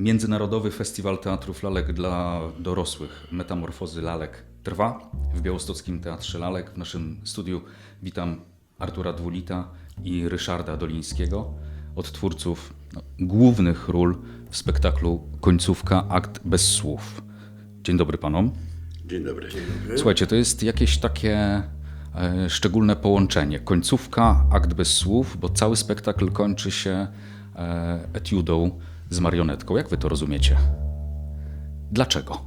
Międzynarodowy Festiwal Teatrów Lalek dla dorosłych Metamorfozy Lalek trwa w Białostockim Teatrze Lalek. W naszym studiu witam Artura Dwulita i Ryszarda Dolińskiego, odtwórców no, głównych ról w spektaklu Końcówka Akt bez słów. Dzień dobry panom. Dzień dobry. Słuchajcie, to jest jakieś takie e, szczególne połączenie. Końcówka, akt bez słów, bo cały spektakl kończy się e, etiudą z marionetką. Jak wy to rozumiecie? Dlaczego?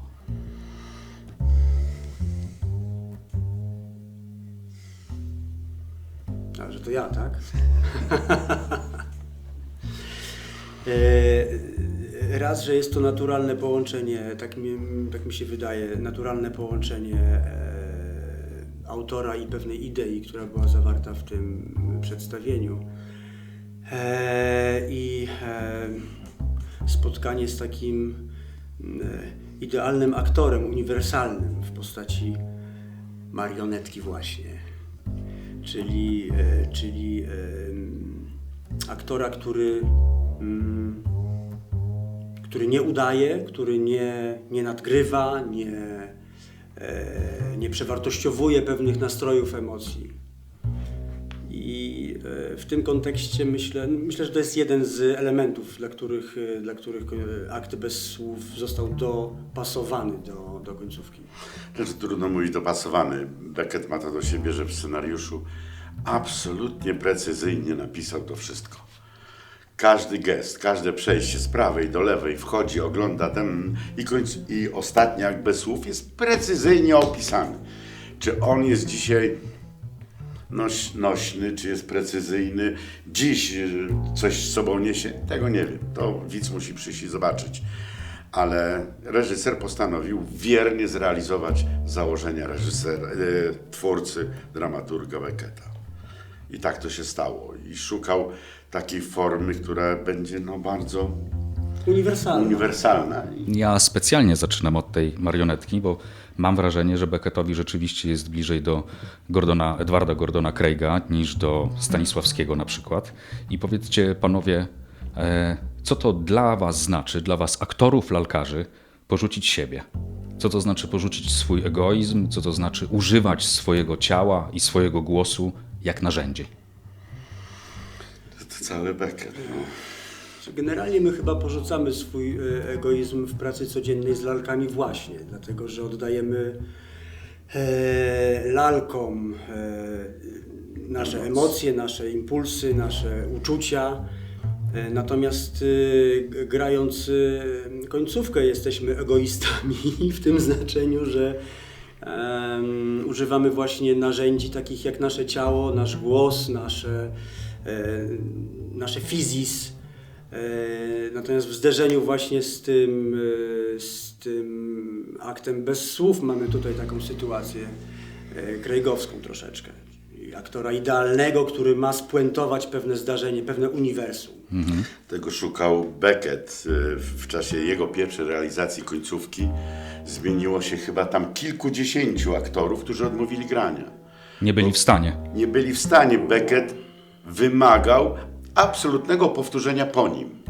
A, że to ja, tak? E, Raz, że jest to naturalne połączenie, tak mi, tak mi się wydaje, naturalne połączenie e, autora i pewnej idei, która była zawarta w tym przedstawieniu. E, I spotkanie z takim e, idealnym aktorem, uniwersalnym w postaci marionetki właśnie czyli, e, czyli em, aktora, który, mm, który nie udaje, który nie, nie nadgrywa, nie, e, nie przewartościowuje pewnych nastrojów, emocji. I e, w tym kontekście myślę, myślę, że to jest jeden z elementów, dla których, e, dla których e, akt bez słów został dopasowany do, do końcówki. Znaczy, trudno mówić dopasowany. Beckett ma to do siebie, że w scenariuszu absolutnie precyzyjnie napisał to wszystko. Każdy gest, każde przejście z prawej do lewej wchodzi, ogląda ten i, końc, i ostatni akt bez słów jest precyzyjnie opisany. Czy on jest dzisiaj noś, nośny, czy jest precyzyjny, dziś y, coś z sobą niesie, tego nie wiem. To widz musi przyjść i zobaczyć. Ale reżyser postanowił wiernie zrealizować założenia reżysera, y, twórcy, dramaturga Becketa. I tak to się stało. I szukał takiej formy, która będzie no, bardzo Uniwersalna. I Ja specjalnie zaczynam od tej marionetki, bo mam wrażenie, że Beckettowi rzeczywiście jest bliżej do Gordona, Edwarda Gordona Craiga niż do Stanisławskiego na przykład. I powiedzcie panowie, e, co to dla was znaczy, dla was aktorów, lalkarzy, porzucić siebie? Co to znaczy porzucić swój egoizm? Co to znaczy używać swojego ciała i swojego głosu jak narzędzie? to cały Beckett. No. Generalnie my chyba porzucamy swój e, egoizm w pracy codziennej z lalkami właśnie, dlatego że oddajemy e, lalkom e, nasze emocje, nasze impulsy, nasze uczucia. E, natomiast e, grając e, końcówkę jesteśmy egoistami w tym znaczeniu, że używamy właśnie narzędzi takich jak nasze ciało, nasz głos, nasze, e, nasze fizis. E, Natomiast w zderzeniu właśnie z tym, e, z tym aktem bez słów mamy tutaj taką sytuację e, krajgowską troszeczkę. Aktora idealnego, który ma spuentować pewne zdarzenie, pewne uniwersum. Tego szukał Beckett w czasie jego pierwszej realizacji końcówki. Zmieniło się chyba tam kilkudziesięciu aktorów, którzy odmówili grania. Nie byli w stanie. Nie byli w stanie. Beckett wymagał absolutnego powtórzenia po nim.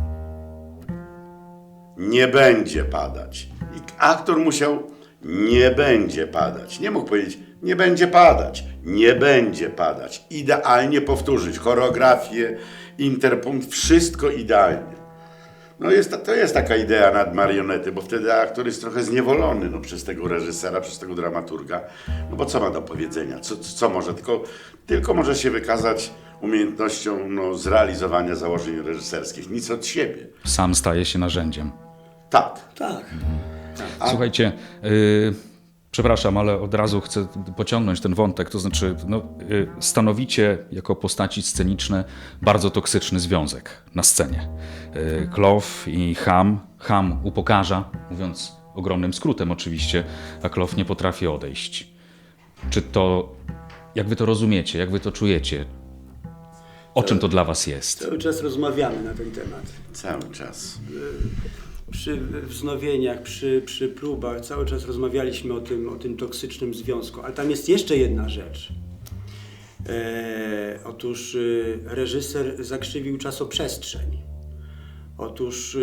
Nie będzie padać. I aktor musiał nie będzie padać. Nie mógł powiedzieć nie będzie padać. Nie będzie padać. Idealnie powtórzyć choreografię, interpunkt, wszystko idealnie. No jest, to jest taka idea nad marionety, bo wtedy aktor jest trochę zniewolony no, przez tego reżysera, przez tego dramaturga. No bo co ma do powiedzenia? Co, co może? Tylko, tylko może się wykazać umiejętnością no, zrealizowania założeń reżyserskich. Nic od siebie. Sam staje się narzędziem. Tak. Tak. Słuchajcie, y, przepraszam, ale od razu chcę pociągnąć ten wątek. To znaczy, no, y, stanowicie jako postaci sceniczne bardzo toksyczny związek na scenie. Y, Klow i Ham. Ham upokarza, mówiąc ogromnym skrótem oczywiście, a Klow nie potrafi odejść. Czy to, jak wy to rozumiecie, jak wy to czujecie? O czym to dla was jest? Cały czas rozmawiamy na ten temat. Cały czas. Przy wznowieniach, przy, przy próbach cały czas rozmawialiśmy o tym, o tym toksycznym związku. Ale tam jest jeszcze jedna rzecz. E, otóż e, reżyser zakrzywił czasoprzestrzeń. Otóż e,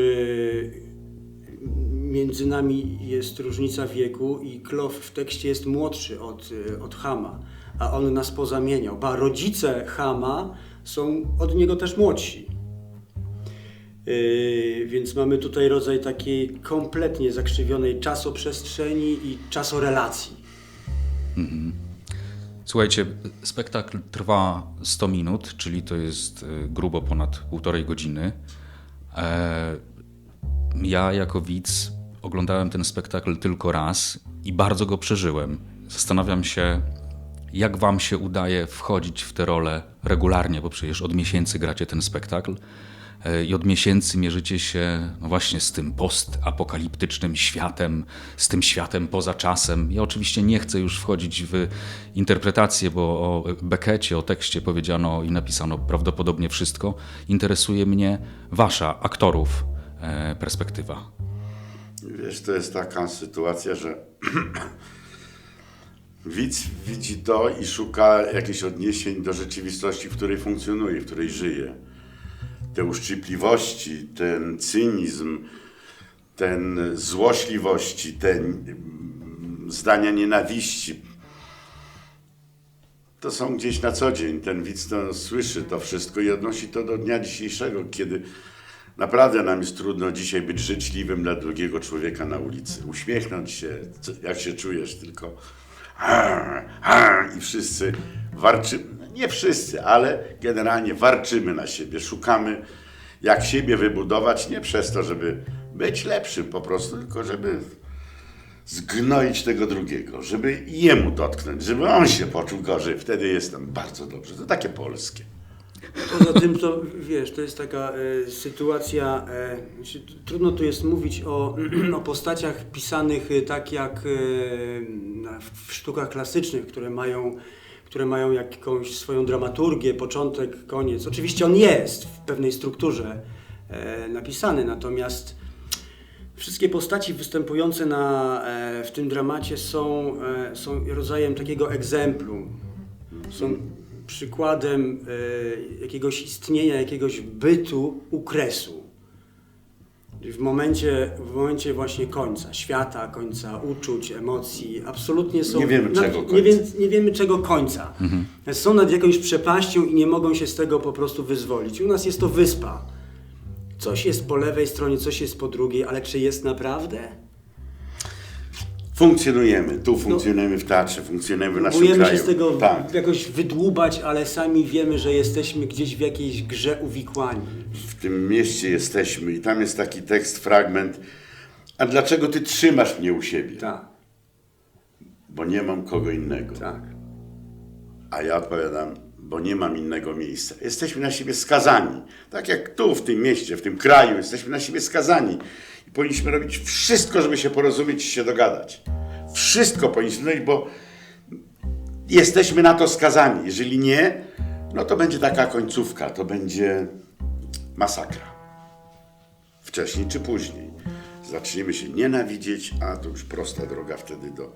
między nami jest różnica wieku i Klof w tekście jest młodszy od, y, od Hama, a on nas pozamieniał. Ba, rodzice Hama są od niego też młodsi. Yy, więc mamy tutaj rodzaj takiej kompletnie zakrzywionej czasoprzestrzeni i czasorelacji. Słuchajcie, spektakl trwa 100 minut, czyli to jest y, grubo ponad półtorej godziny. E, Ja jako widz oglądałem ten spektakl tylko raz i bardzo go przeżyłem. Zastanawiam się, jak wam się udaje wchodzić w tę rolę regularnie, bo przecież od miesięcy gracie ten spektakl i od miesięcy mierzycie się no właśnie z tym postapokaliptycznym światem, z tym światem poza czasem. Ja oczywiście nie chcę już wchodzić w interpretację, bo o Beckecie, o tekście powiedziano i napisano prawdopodobnie wszystko. Interesuje mnie wasza, aktorów, e, perspektywa. Wiesz, to jest taka sytuacja, że widz widzi to i szuka jakichś odniesień do rzeczywistości, w której funkcjonuje, w której żyje. Te uszczypliwości, ten cynizm, ten złośliwości, te mm, zdania nienawiści. To są gdzieś na co dzień. Ten widz to słyszy to wszystko i odnosi to do dnia dzisiejszego, kiedy naprawdę nam jest trudno dzisiaj być życzliwym dla drugiego człowieka na ulicy. Uśmiechnąć się, jak się czujesz, tylko i wszyscy warczymy. Nie wszyscy, ale generalnie warczymy na siebie. Szukamy jak siebie wybudować, nie przez to, żeby być lepszym po prostu, tylko żeby zgnoić tego drugiego, żeby jemu dotknąć, żeby on się poczuł gorzej. Wtedy jestem bardzo dobrze. To takie polskie. Poza tym to, wiesz, to jest taka e, sytuacja, e, trudno tu jest mówić o, o postaciach pisanych e, tak jak na- w sztukach klasycznych, które mają, które mają jakąś swoją dramaturgię, początek, koniec. Oczywiście on jest w pewnej strukturze e, napisany, natomiast Wszystkie postaci występujące na, e, w tym dramacie są, e, są rodzajem takiego egzemplu. Są przykładem e, jakiegoś istnienia, jakiegoś bytu u kresu. W momencie, w momencie właśnie końca świata, końca uczuć, emocji, absolutnie są. Nie wiemy, czego nie, końca. wie, nie wiemy czego końca. Są nad jakąś przepaścią i nie mogą się z tego po prostu wyzwolić. U nas jest to wyspa. Coś jest po lewej stronie, coś jest po drugiej, ale czy jest naprawdę? Funkcjonujemy. Tu funkcjonujemy w teatrze, funkcjonujemy w naszym Próbujemy kraju. się z tego Tak. jakoś wydłubać, ale sami wiemy, że jesteśmy gdzieś w jakiejś grze uwikłani. W tym mieście jesteśmy i tam jest taki tekst, fragment. A dlaczego ty trzymasz mnie u siebie? Tak, Bo nie mam kogo innego. tak. A ja odpowiadam, bo nie mam innego miejsca. Jesteśmy na siebie skazani. Tak jak tu, w tym mieście, w tym kraju, jesteśmy na siebie skazani. Powinniśmy robić wszystko, żeby się porozumieć i się dogadać. Wszystko powinniśmy robić, bo jesteśmy na to skazani. Jeżeli nie, no to będzie taka końcówka, to będzie masakra. Wcześniej czy później. Zaczniemy się nienawidzieć, a to już prosta droga wtedy do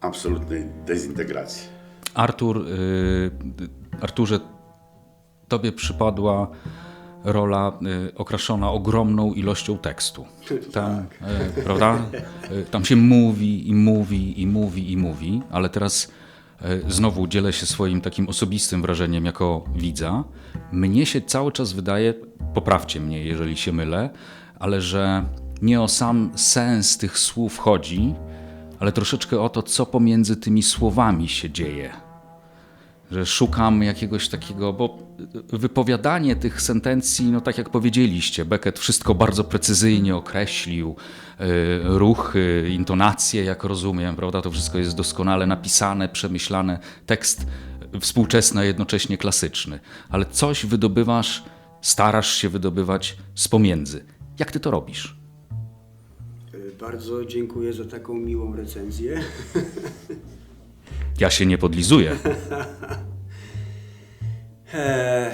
absolutnej dezintegracji. Artur, y, Arturze, tobie przypadła rola y, okraszona ogromną ilością tekstu. Tam, y, prawda? Y, Tam się mówi i mówi i mówi i mówi, ale teraz znowu dzielę się swoim takim osobistym wrażeniem jako widza. Mnie się cały czas wydaje, poprawcie mnie, jeżeli się mylę, ale że nie o sam sens tych słów chodzi, ale troszeczkę o to, co pomiędzy tymi słowami się dzieje że szukam jakiegoś takiego, bo wypowiadanie tych sentencji, no tak jak powiedzieliście, Beckett wszystko bardzo precyzyjnie określił, y, ruchy, intonacje, jak rozumiem, prawda, to wszystko jest doskonale napisane, przemyślane, tekst współczesny, a jednocześnie klasyczny, ale coś wydobywasz, starasz się wydobywać z pomiędzy. Jak ty to robisz? Y, Bardzo dziękuję za taką miłą recenzję. Ja się nie podlizuję. Eee,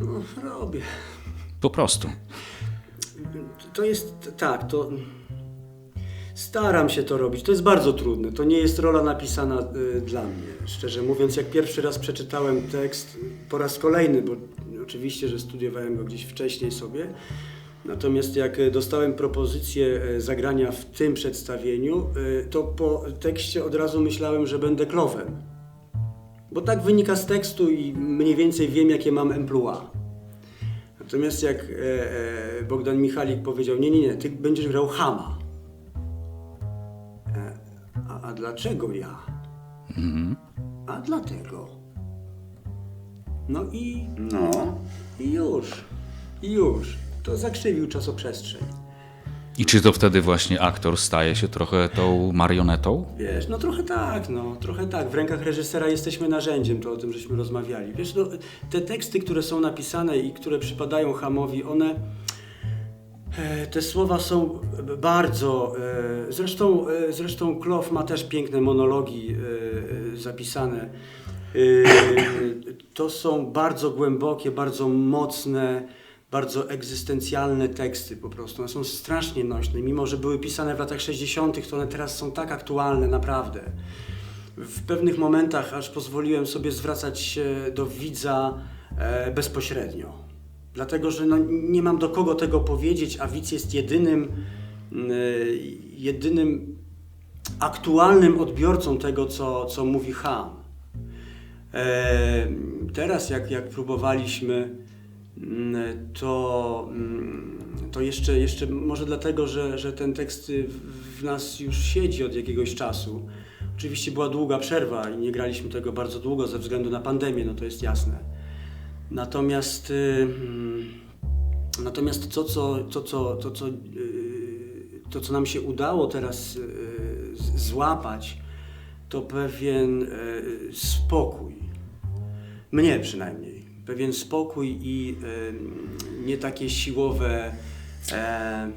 no, robię. Po prostu. To jest tak, to. Staram się to robić. To jest bardzo trudne. To nie jest rola napisana y, dla mnie. Szczerze mówiąc, jak pierwszy raz przeczytałem tekst, po raz kolejny, bo oczywiście, że studiowałem go gdzieś wcześniej sobie, Natomiast jak e, dostałem propozycję e, zagrania w tym przedstawieniu, e, to po tekście od razu myślałem, że będę klowem. Bo tak wynika z tekstu i mniej więcej wiem, jakie mam emploi. Natomiast jak Bogdan Michalik powiedział, nie, nie, nie, ty będziesz grał Hama. A, a dlaczego ja? A dlatego. No i, No, i już. I już. To zakrzywił czasoprzestrzeń. I czy to wtedy właśnie aktor staje się trochę tą marionetą? Wiesz, no trochę tak, no, trochę tak. W rękach reżysera jesteśmy narzędziem, to o tym żeśmy rozmawiali. Wiesz, no, te teksty, które są napisane i które przypadają Hamowi, one, e, te słowa są bardzo, e, zresztą, e, zresztą Klow ma też piękne monologi zapisane. To są bardzo głębokie, bardzo mocne, bardzo egzystencjalne teksty po prostu. One są strasznie nośne. Mimo, że były pisane w latach 60., to one teraz są tak aktualne, naprawdę. W pewnych momentach aż pozwoliłem sobie zwracać się do widza e, bezpośrednio. Dlatego, że no, nie mam do kogo tego powiedzieć, a widz jest jedynym, mm, e, jedynym aktualnym odbiorcą tego, co, co mówi Ham. E, Teraz, jak, jak próbowaliśmy, to, mm, to jeszcze, jeszcze może dlatego, że, że ten tekst w- nas już siedzi od jakiegoś czasu. Oczywiście była długa przerwa i nie graliśmy tego bardzo długo ze względu na pandemię, no to jest jasne. Natomiast, y, mm, natomiast to, co, to, co, to, co, y, to, co nam się udało teraz y, złapać, to pewien spokój. Mnie przynajmniej. Pewien spokój i y, nie takie siłowe e,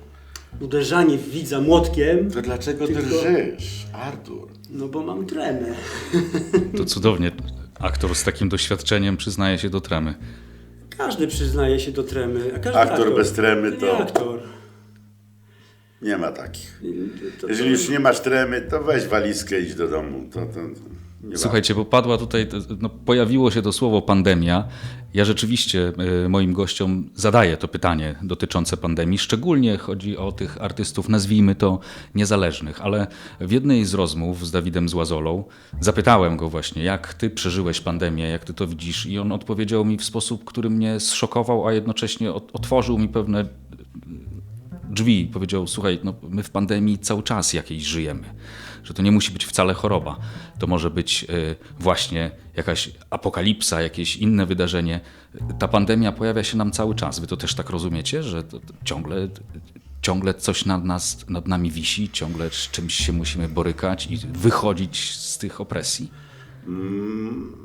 uderzanie w widza młotkiem, to dlaczego Tylko- drżysz, Artur? no bo mam tremę. To cudownie. Aktor z takim doświadczeniem przyznaje się do tremy. Każdy przyznaje się do tremy. A każdy Aktor bez tremy nie to- aktor. Nie ma takich. To- Jeżeli już nie masz tremy, to weź walizkę, idź do domu. To, to, to Słuchajcie, bo padła tutaj, no, pojawiło się to słowo pandemia. Ja rzeczywiście y, moim gościom zadaję to pytanie dotyczące pandemii. Szczególnie chodzi o tych artystów, nazwijmy to niezależnych, ale w jednej z rozmów z Dawidem Złazolą zapytałem go właśnie, jak ty przeżyłeś pandemię, jak ty to widzisz, i on odpowiedział mi w sposób, który mnie zszokował, a jednocześnie ot- otworzył mi pewne drzwi. Powiedział: Słuchaj, no, my w pandemii cały czas jakiejś żyjemy. Że to nie musi być wcale choroba. To może być y, właśnie jakaś apokalipsa, jakieś inne wydarzenie. Ta pandemia pojawia się nam cały czas. Wy to też tak rozumiecie, że ciągle, ciągle coś nad, nas, nad nami wisi, ciągle z czymś się musimy borykać i wychodzić z tych opresji?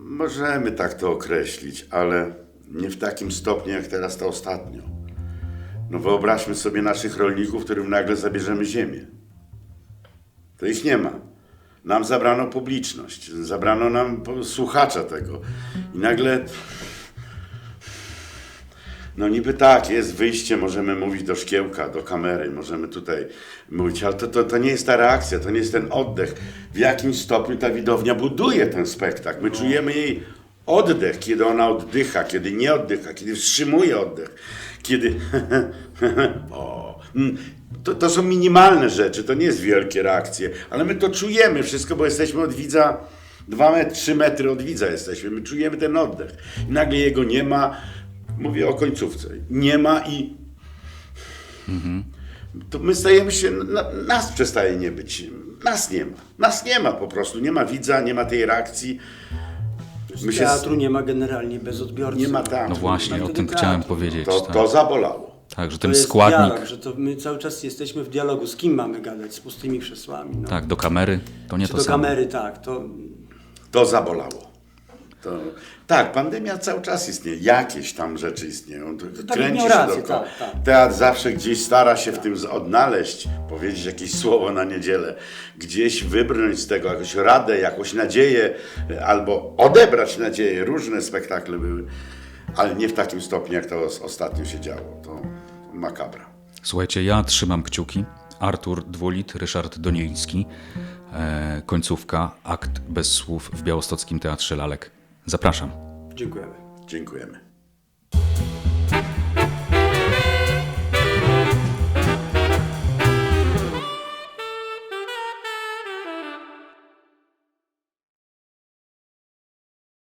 Możemy tak to określić, ale nie w takim stopniu jak teraz to ostatnio. No wyobraźmy sobie naszych rolników, którym nagle zabierzemy ziemię. To ich nie ma. Nam zabrano publiczność, zabrano nam słuchacza tego. I nagle. No niby tak, jest wyjście, możemy mówić do szkiełka, do kamery, możemy tutaj mówić, ale to, to, to nie jest ta reakcja, to nie jest ten oddech. W jakim stopniu ta widownia buduje ten spektakl. My czujemy jej oddech, kiedy ona oddycha, kiedy nie oddycha, kiedy wstrzymuje oddech, kiedy... o, mm, to, to są minimalne rzeczy, to nie jest wielkie reakcje, ale my to czujemy wszystko, bo jesteśmy od widza, dwa metry, trzy metry od widza jesteśmy, my czujemy ten oddech. I nagle jego nie ma, mówię o końcówce, nie ma i to my stajemy się, na, nas przestaje nie być, nas nie ma, nas nie ma po prostu, nie ma widza, nie ma tej reakcji, my się, Teatru nie ma generalnie bez odbiorcy. nie ma teatru. No właśnie, o tym teatru. chciałem powiedzieć. To, tak. to zabolało. tak, że To ten jest składnik, dialog, że to my cały czas jesteśmy w dialogu. Z kim mamy gadać? Z pustymi krzesłami. No. tak, do kamery, to nie Czy to do samo. kamery, tak. To To zabolało. To, tak, pandemia cały czas istnieje. Jakieś tam rzeczy istnieją. To Dawid kręci się rację, dookoła. tak, tak. Teatr zawsze gdzieś stara się w tym odnaleźć, powiedzieć jakieś słowo na niedzielę, gdzieś wybrnąć z tego jakąś radę, jakąś nadzieję, albo odebrać nadzieję. Różne spektakle były, ale nie w takim stopniu, jak to os- ostatnio się działo. To makabra. Słuchajcie, ja trzymam kciuki. Artur Dwulit, Ryszard Doniński, e, końcówka, akt bez słów w Białostockim Teatrze Lalek. Zapraszam. dziękujemy. Dziękujemy.